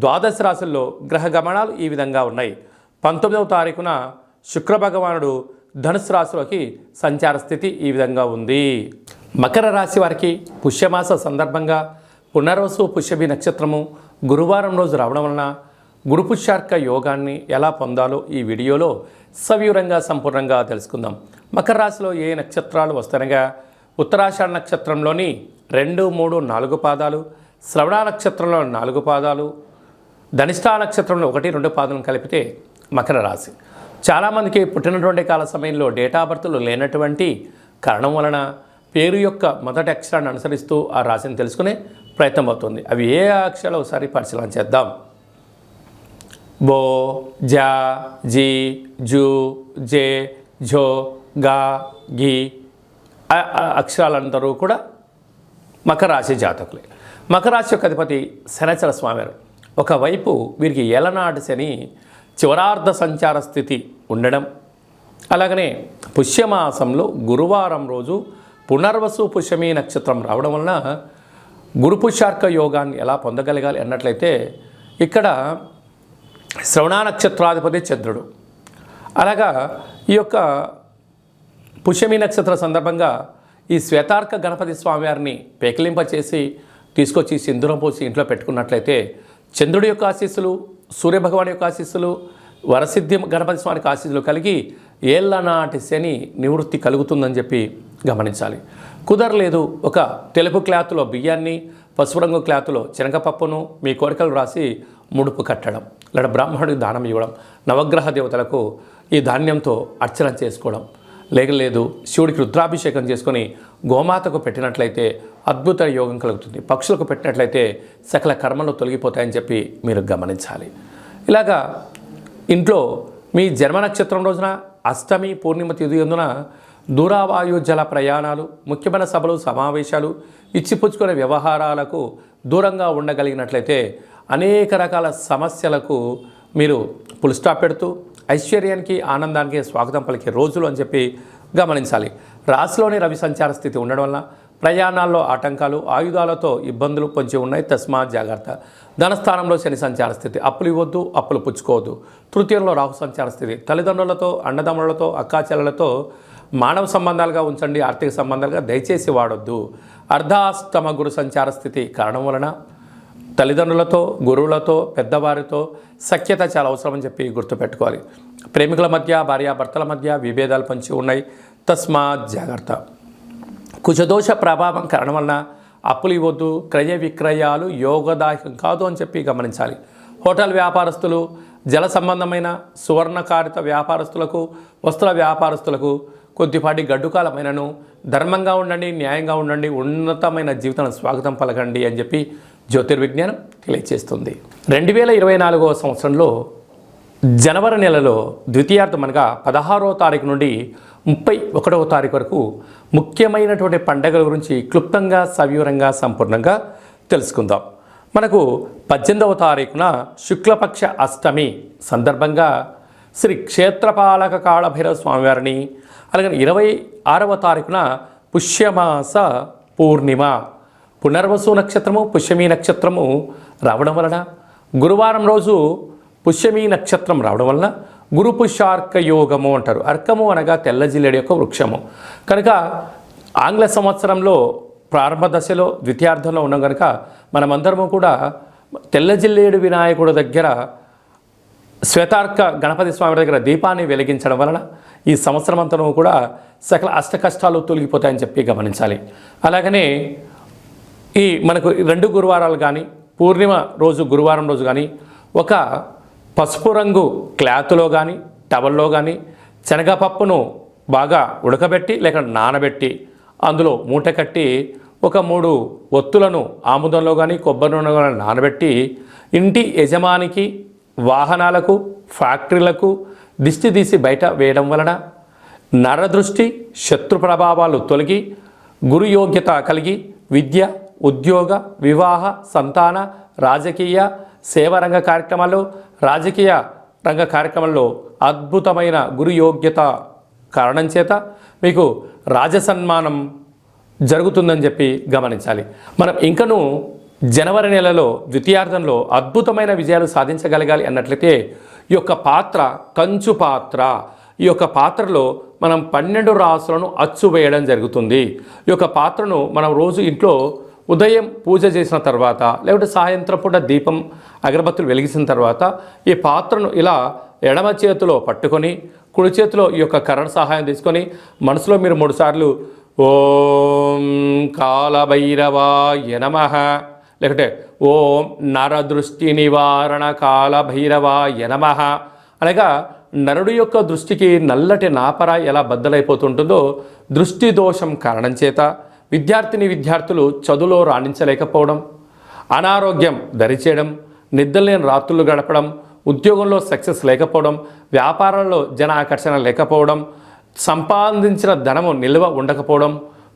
ద్వాదశ రాశుల్లో గ్రహ గమనాలు ఈ విధంగా ఉన్నాయి. పంతొమ్మిదవ తారీఖున శుక్ర భగవానుడు ధనుసు రాశిలోకి సంచార స్థితి ఈ విధంగా ఉంది. మకర రాశి వారికి పుష్యమాస సందర్భంగా పునర్వసు పుష్యభి నక్షత్రము గురువారం రోజు రావడం వలన గురు పుష్యార్క యోగాన్ని ఎలా పొందాలో ఈ వీడియోలో సవివరంగా సంపూర్ణంగా తెలుసుకుందాం. మకర రాశిలో ఏ నక్షత్రాలు వస్తానగా ఉత్తరాషాఢ నక్షత్రంలోని రెండు మూడు నాలుగు పాదాలు శ్రవణ నక్షత్రంలో నాలుగు పాదాలు ధనిష్టా నక్షత్రంలో ఒకటి రెండు పాదాలను కలిపితే మకర రాశి. చాలామందికి పుట్టినటువంటి కాల సమయంలో డేటా బర్త్లు లేనటువంటి కారణం వలన పేరు యొక్క మొదటి అక్షరాన్ని అనుసరిస్తూ ఆ రాశిని తెలుసుకునే ప్రయత్నం అవుతుంది. అవి ఏ అక్షరాలు ఒకసారి పరిశీలన చేద్దాం. బో జా జీ జూ జే ఝో గా గి ఆ- అక్షరాలందరూ కూడా మకర రాశి జాతకులే. మకర రాశి యొక్క అధిపతి శనచర స్వామివారు ఒకవైపు వీరికి ఏలనాటి శని చివరార్ధ సంచార స్థితి ఉండడం అలాగనే పుష్యమాసంలో గురువారం రోజు పునర్వసు పుష్యమి నక్షత్రం రావడం వలన గురు పుష్యార్క యోగాన్ని ఎలా పొందగలగాలి అన్నట్లయితే ఇక్కడ శ్రవణ నక్షత్రాధిపతి చంద్రుడు. అలాగా ఈ యొక్క పుష్యమి నక్షత్ర సందర్భంగా ఈ శ్వేతార్క గణపతి స్వామివారిని పేకిలింపచేసి తీసుకొచ్చి సింధూరం పోసి ఇంట్లో పెట్టుకున్నట్లయితే చంద్రుడి యొక్క ఆశీస్సులు సూర్యభగవాన్ యొక్క ఆశీస్సులు వరసిద్ధి గణపతి స్వామికి ఆశీస్సులు కలిగి ఏళ్ళ నాటి శని నివృత్తి కలుగుతుందని చెప్పి గమనించాలి. కుదరలేదు ఒక తెలుపు క్లాత్లో బియ్యాన్ని పసుపు రంగు క్లాత్లో శనగపప్పును మీ కోరికలు రాసి ముడుపు కట్టడం లేదా బ్రాహ్మణుడికి దానం ఇవ్వడం నవగ్రహ దేవతలకు ఈ ధాన్యంతో అర్చన చేసుకోవడం లేకలేదు శివుడికి రుద్రాభిషేకం చేసుకొని గోమాతకు పెట్టినట్లయితే అద్భుత యోగం కలుగుతుంది. పక్షులకు పెట్టినట్లయితే సకల కర్మలు తొలగిపోతాయని చెప్పి మీరు గమనించాలి. ఇలాగా ఇంట్లో మీ జన్మ నక్షత్రం రోజున అష్టమి పూర్ణిమ తిథి ఎందున దూరావాయు జల ప్రయాణాలు ముఖ్యమైన సభలు సమావేశాలు ఇచ్చిపుచ్చుకునే వ్యవహారాలకు దూరంగా ఉండగలిగినట్లయితే అనేక రకాల సమస్యలకు మీరు పులిస్టాప్ పెడుతూ ఐశ్వర్యానికి ఆనందానికి స్వాగతం పలికే రోజులు అని చెప్పి గమనించాలి. రాశిలోని రవి సంచార స్థితి ఉండడం వలన ప్రయాణాల్లో ఆటంకాలు ఆయుధాలతో ఇబ్బందులు పొంచి ఉన్నాయి. తస్మాత్ జాగ్రత్త. ధనస్థానంలో శని సంచార స్థితి. అప్పులు ఇవ్వద్దు అప్పులు పుచ్చుకోవద్దు. తృతీయంలో రాహు సంచార స్థితి. తల్లిదండ్రులతో అన్నదమ్ములతో అక్కాచెల్లలతో మానవ సంబంధాలుగా ఉంచండి ఆర్థిక సంబంధాలుగా దయచేసి వాడొద్దు. అర్ధాష్టమ గురు సంచార స్థితి కారణం వలన తల్లిదండ్రులతో గురువులతో పెద్దవారితో సఖ్యత చాలా అవసరమని చెప్పి గుర్తుపెట్టుకోవాలి. ప్రేమికుల మధ్య భార్యాభర్తల మధ్య విభేదాలు పంచి ఉన్నాయి. తస్మాత్ జాగ్రత్త. కుజదోష ప్రభావం కారణం వలన అప్పులు ఇవ్వద్దు క్రయ విక్రయాలు యోగదాయకం కాదు అని చెప్పి గమనించాలి. హోటల్ వ్యాపారస్తులు జల సంబంధమైన సువర్ణకారిత వ్యాపారస్తులకు వస్త్ర వ్యాపారస్తులకు కొద్దిపాటి గడ్డుకాలమైనను ధర్మంగా ఉండండి న్యాయంగా ఉండండి ఉన్నతమైన జీవితాన్ని స్వాగతం పలకండి అని చెప్పి జ్యోతిర్విజ్ఞానం తెలియజేస్తుంది రెండు వేల ఇరవై నాలుగవ సంవత్సరంలో జనవరి నెలలో ద్వితీయార్థం అనగా పదహారవ తారీఖు నుండి ముప్పై ఒకటవ తారీఖు వరకు ముఖ్యమైనటువంటి పండగల గురించి క్లుప్తంగా సవివరంగా సంపూర్ణంగా తెలుసుకుందాం. మనకు పద్దెనిమిదవ తారీఖున శుక్లపక్ష అష్టమి సందర్భంగా శ్రీ క్షేత్రపాలక కాళభైరవ స్వామివారిని అలాగే ఇరవై ఆరవ తారీఖున పుష్యమాస పూర్ణిమ పునర్వసు నక్షత్రము పుష్యమి నక్షత్రము రావడం వలన గురువారం రోజు పుష్యమి నక్షత్రం రావడం వలన గురు పుష్యార్క యోగము అంటారు. అర్కము అనగా తెల్లజిల్లెడు యొక్క వృక్షము. కనుక ఆంగ్ల సంవత్సరంలో ప్రారంభ దశలో ద్వితీయార్థంలో ఉన్నాం కనుక మనమందరము కూడా తెల్లజిల్లేడు వినాయకుడు దగ్గర శ్వేతార్క గణపతి స్వామి దగ్గర దీపాన్ని వెలిగించడం వలన ఈ సంవత్సరం అంతను కూడా సకల అష్ట కష్టాలు తొలగిపోతాయని చెప్పి గమనించాలి. అలాగనే ఈ మనకు రెండు గురువారాలు కానీ పూర్ణిమ రోజు గురువారం రోజు కానీ ఒక పసుపు రంగు క్లాత్లో కానీ టవల్లో కానీ శనగపప్పును బాగా ఉడకబెట్టి లేక నానబెట్టి అందులో మూట కట్టి ఒక మూడు ఒత్తులను ఆముదంలో కానీ కొబ్బరి నూనె కానీ నానబెట్టి ఇంటి యజమానికి వాహనాలకు ఫ్యాక్టరీలకు దిష్టి తీసి బయట వేయడం వలన నరదృష్టి శత్రు ప్రభావాలు తొలగి గురు యోగ్యత కలిగి విద్య ఉద్యోగ వివాహ సంతాన రాజకీయ సేవారంగ కార్యక్రమాలు రాజకీయ రంగ కార్యక్రమంలో అద్భుతమైన గురు యోగ్యత కారణం చేత మీకు రాజసన్మానం జరుగుతుందని చెప్పి గమనించాలి. మనం ఇంకను జనవరి నెలలో ద్వితీయార్థంలో అద్భుతమైన విజయాలు సాధించగలగాలి అన్నట్లయితే ఈ యొక్క పాత్ర కంచు పాత్ర. ఈ యొక్క పాత్రలో మనం పన్నెండు రాసులను అచ్చు వేయడం జరుగుతుంది. ఈ యొక్క పాత్రను మనం రోజు ఇంట్లో ఉదయం పూజ చేసిన తర్వాత లేకుంటే సాయంత్రం పూట దీపం అగరబత్తులు వెలిగించిన తర్వాత ఈ పాత్రను ఇలా ఎడమ చేతిలో పట్టుకొని కుడి చేతిలో ఈ యొక్క కర్ర సహాయం తీసుకొని మనసులో మీరు మూడుసార్లు ఓం కాలభైరవాయ నమ లేకుంటే ఓం నరదృష్టి నివారణ కాలభైరవాయ నమ. అనగా నరుడు యొక్క దృష్టికి నల్లటి నాపర ఎలా బద్దలైపోతుంటుందో దృష్టి దోషం కారణం చేత విద్యార్థిని విద్యార్థులు చదువులో రాణించలేకపోవడం అనారోగ్యం దరిచేయడం నిద్రలేని రాత్రులు గడపడం ఉద్యోగంలో సక్సెస్ లేకపోవడం వ్యాపారంలో జన ఆకర్షణ లేకపోవడం సంపాదించిన ధనము నిల్వ ఉండకపోవడం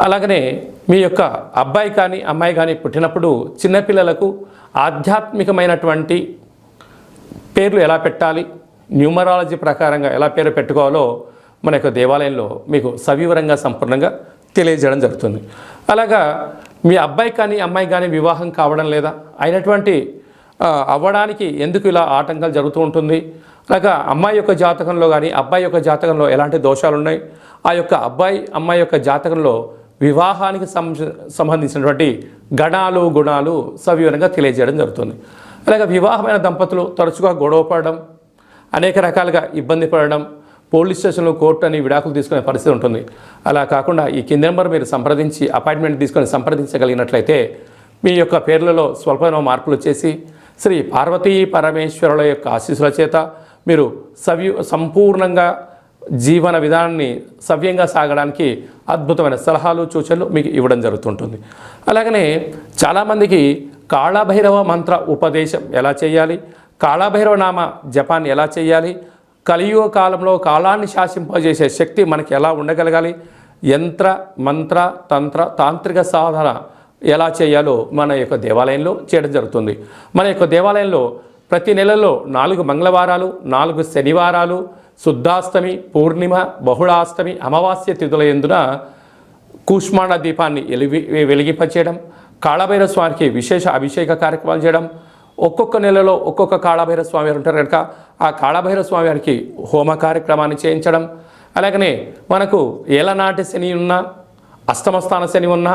అలాగనే మీ యొక్క అబ్బాయి కానీ అమ్మాయి కానీ పుట్టినప్పుడు చిన్నపిల్లలకు ఆధ్యాత్మికమైనటువంటి పేర్లు ఎలా పెట్టాలి న్యూమరాలజీ ప్రకారంగా ఎలా పేరు పెట్టుకోవాలో మన యొక్క దేవాలయంలో మీకు సవివరంగా సంపూర్ణంగా తెలియజేయడం జరుగుతుంది. అలాగా మీ అబ్బాయి కానీ అమ్మాయి కానీ వివాహం కావడం లేదా అయినటువంటి అవ్వడానికి ఎందుకు ఇలా ఆటంకాలు జరుగుతూ ఉంటుంది అలాగా అమ్మాయి యొక్క జాతకంలో కానీ అబ్బాయి యొక్క జాతకంలో ఎలాంటి దోషాలు ఉన్నాయి ఆ యొక్క అబ్బాయి అమ్మాయి యొక్క జాతకంలో వివాహానికి సం- సంబంధించినటువంటి గణాలు గుణాలు సవివరంగా తెలియజేయడం జరుగుతుంది. అలాగే వివాహమైన దంపతులు తరచుగా గొడవ పడడం అనేక రకాలుగా ఇబ్బంది పడడం పోలీస్ స్టేషన్లో కోర్టు అని విడాకులు తీసుకునే పరిస్థితి ఉంటుంది. అలా కాకుండా ఈ కింది నెంబర్ మీరు సంప్రదించి అపాయింట్మెంట్ తీసుకొని సంప్రదించగలిగినట్లయితే మీ యొక్క పేర్లలో స్వల్పమైన మార్పులు వచ్చేసి శ్రీ పార్వతీ పరమేశ్వరుల యొక్క ఆశీస్సుల చేత మీరు సవ్య సంపూర్ణంగా జీవన విధానాన్ని సవ్యంగా సాగడానికి అద్భుతమైన సలహాలు సూచనలు మీకు ఇవ్వడం జరుగుతుంటుంది. అలాగనే చాలామందికి కాళభైరవ మంత్ర ఉపదేశం ఎలా చేయాలి కాళభైరవ నామ జపాన్ని ఎలా చేయాలి కలియుగ కాలంలో కాలాన్ని శాసింపజేసే శక్తి మనకి ఎలా ఉండగలగాలి యంత్ర మంత్ర తంత్ర తాంత్రిక సాధన ఎలా చేయాలో మన యొక్క దేవాలయంలో చేయడం జరుగుతుంది. మన యొక్క దేవాలయంలో ప్రతి నెలలో నాలుగు మంగళవారాలు నాలుగు శనివారాలు శుద్ధాష్టమి పూర్ణిమ బహుళాష్టమి అమావాస్య తిథుల ఎందున కూష్మాండ దీపాన్ని వెలిగి వెలిగింపచేయడం కాళభైర స్వామికి విశేష అభిషేక కార్యక్రమాలు చేయడం. ఒక్కొక్క నెలలో ఒక్కొక్క కాళభైర స్వామి వారు ఉంటారు కనుక ఆ కాళభైరవ స్వామి వారికి హోమ కార్యక్రమాన్ని చేయించడం. అలాగనే మనకు ఏలనాటి శని ఉన్నా అష్టమస్థాన శని ఉన్నా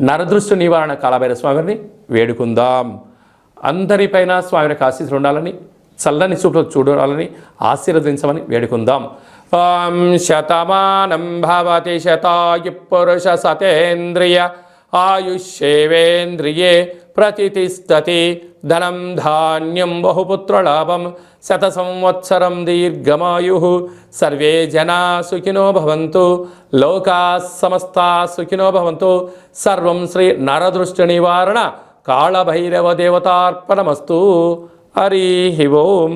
నరదృష్టి నివారణ కాలభైర స్వామిని వేడుకుందాం. అందరిపైన స్వామి యొక్క ఆశీస్సులు ఉండాలని చల్లని చూపులు చూడాలని ఆశీర్వదించమని వేడుకుందాం. ఓం శతమానం భవతి శతాయు పురుష సతేంద్రియ ఆయుష్యేవేంద్రియే ప్రతిష్టతి ధనం ధాన్యం బహుపుత్రలాభం శత సంవత్సరం దీర్ఘమాయు సర్వే జనా సుఖినో భవంతు లోకా సమస్తా సుఖినో భవంతు సర్వం శ్రీ నరదృష్టి నివారణ కాళభైరవ దేవతార్పణమస్తు హరి ఓం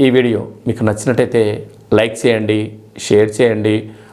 ఈ వీడియో మీకు నచ్చినట్టయితే లైక్ చేయండి షేర్ చేయండి